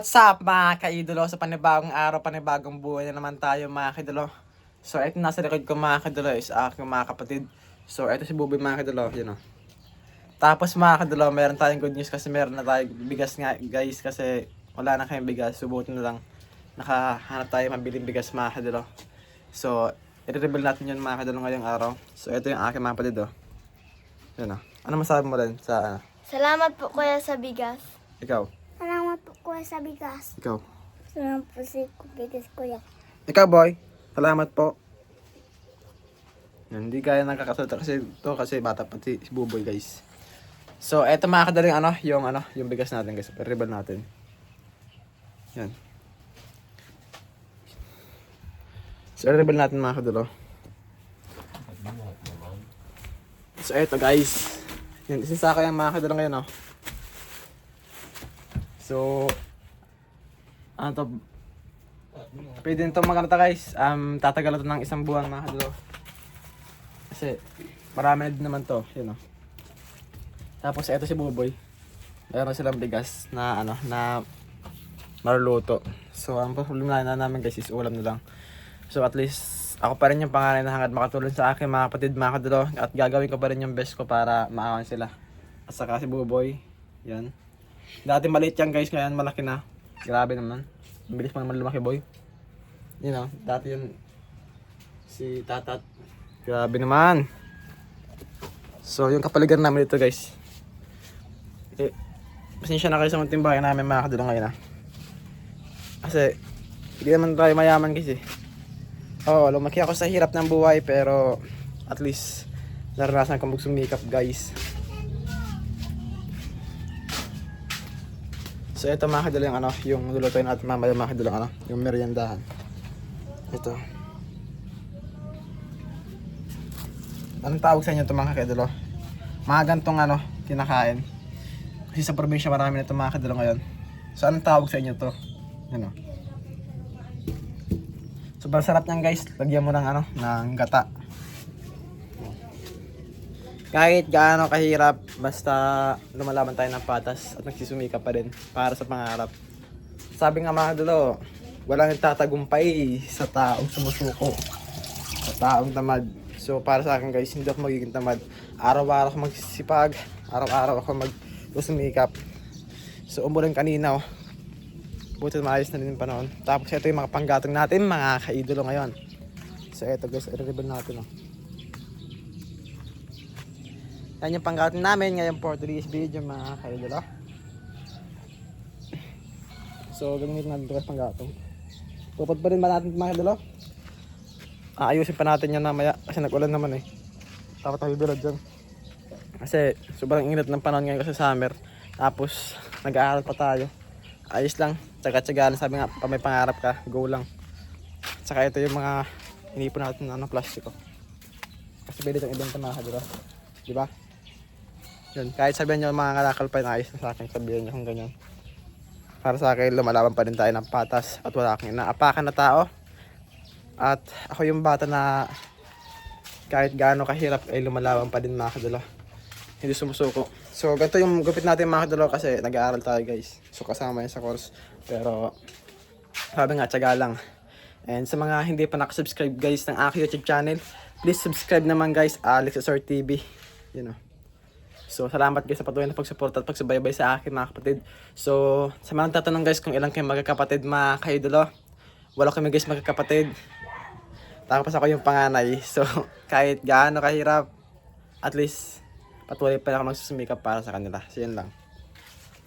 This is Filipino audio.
What's up mga kaidolo? Sa panibagong araw, panibagong buhay na naman tayo mga kaidolo. So ito nasa likod ko mga kaidolo is aking mga kapatid. So ito si Buboy mga kaidolo, yun o. Tapos mga kaidolo, meron tayong good news kasi meron na tayong bigas nga guys kasi wala na kayong bigas. Subutin na lang. Nakahanap tayo mabiling bigas mga kaidolo. So i-reveal natin yun mga kaidolo ngayong araw. So ito yung aking mga kapatid o. Yun o. Ano masabi mo rin sa ano? Salamat po kuya sa bigas. Ikaw? Salamat po kuya sa bigas. Ikaw? Salamat po sa bigas kuya. Ikaw, boy. Salamat po. Yan, Hindi kaya nakakasalita kasi to kasi bata pa si, Buboy, guys. So, eto mga kadaling ano, yung ano, yung bigas natin, guys. Reveal natin. Yan. So, reveal natin mga kadalo. So, eto guys. Yan, isasaka yung mga kadalo ngayon, oh. So, ano to, Pwede nito maganda guys. Um, tatagal ito ng isang buwan mga kadalo. Kasi marami na naman to. Yun o. Tapos ito si Buboy. Meron silang bigas na ano na maruluto. So ang problema na namin guys is ulam na lang. So at least ako pa rin yung pangalan na hangad makatulong sa akin mga kapatid mga kadalo. At gagawin ko pa rin yung best ko para maawan sila. At saka si Buboy. Yan. Dati maliit yan guys, ngayon malaki na. Grabe naman. Ang bilis pa naman lumaki boy. You know, dati yun si Tatat. Grabe naman. So, yung kapaligiran namin dito guys. Eh, pasensya na kayo sa munting bahay namin mga kadulong ngayon ah. Kasi, hindi naman tayo mayaman kasi. Oo, lumaki ako sa hirap ng buhay pero at least naranasan ko magsumikap guys. So ito mga kadalo yung ano, yung lulutuin natin mamaya mga kadalo ano, yung meriendahan. Ito. Anong tawag sa inyo ito mga kadalo? Mga gantong ano, kinakain. Kasi sa probinsya marami nito mga kadalo ngayon. So anong tawag sa inyo to? Ano? Sobrang sarap niyan guys. Lagyan mo ng ano, ng gata. Kahit gaano kahirap, basta lumalaban tayo ng patas at nagsusumika pa rin para sa pangarap. Sabi nga mga dulo, walang nagtatagumpay sa taong sumusuko, sa taong tamad. So para sa akin guys, hindi ako magiging tamad. Araw-araw ako magsisipag, araw-araw ako magsumikap. So umulan kanina oh. Buti maayos na rin yung panahon. Tapos ito yung mga panggatong natin, mga kaidolo ngayon. So ito guys, i-reveal natin oh. Yan yung panggatong namin ngayon for today's video mga kaidolo. So gagamitin natin ito guys panggatong. Tupad pa rin ba natin mga kaidolo? Aayusin pa natin yan mamaya kasi nag-ulan naman eh. Dapat tayo bilad dyan. Kasi sobrang init ng panahon ngayon kasi summer. Tapos nag-aaral pa tayo. Ayos lang. Tsaga-tsaga Sabi nga pa may pangarap ka, go lang. Saka ito yung mga inipon natin na ano, plastiko. Kasi pwede itong ibenta mga kadiro. Di ba? Yun, kahit sabihin nyo mga kalakal pa na ayos na sa akin, sabihin nyo kung ganyan. Para sa akin, lumalaban pa rin tayo ng patas at wala kang inaapakan na tao. At ako yung bata na kahit gaano kahirap ay lumalaban pa din mga kadalo. Hindi sumusuko. So, ganito yung gupit natin mga kadalo kasi nag-aaral tayo guys. So, kasama yun sa course. Pero, sabi nga, tsaga lang. And sa mga hindi pa nakasubscribe guys ng aking YouTube channel, please subscribe naman guys, Alex Asor TV. You know. So, salamat guys sa patuloy na pagsuporta at pagsubaybay sa akin mga kapatid. So, sa mga tatanong guys kung ilang kayo magkakapatid mga kaidolo, wala kami guys magkakapatid. Tapos ako yung panganay. So, kahit gaano kahirap, at least patuloy pa ako magsusumikap para sa kanila. So, yun lang.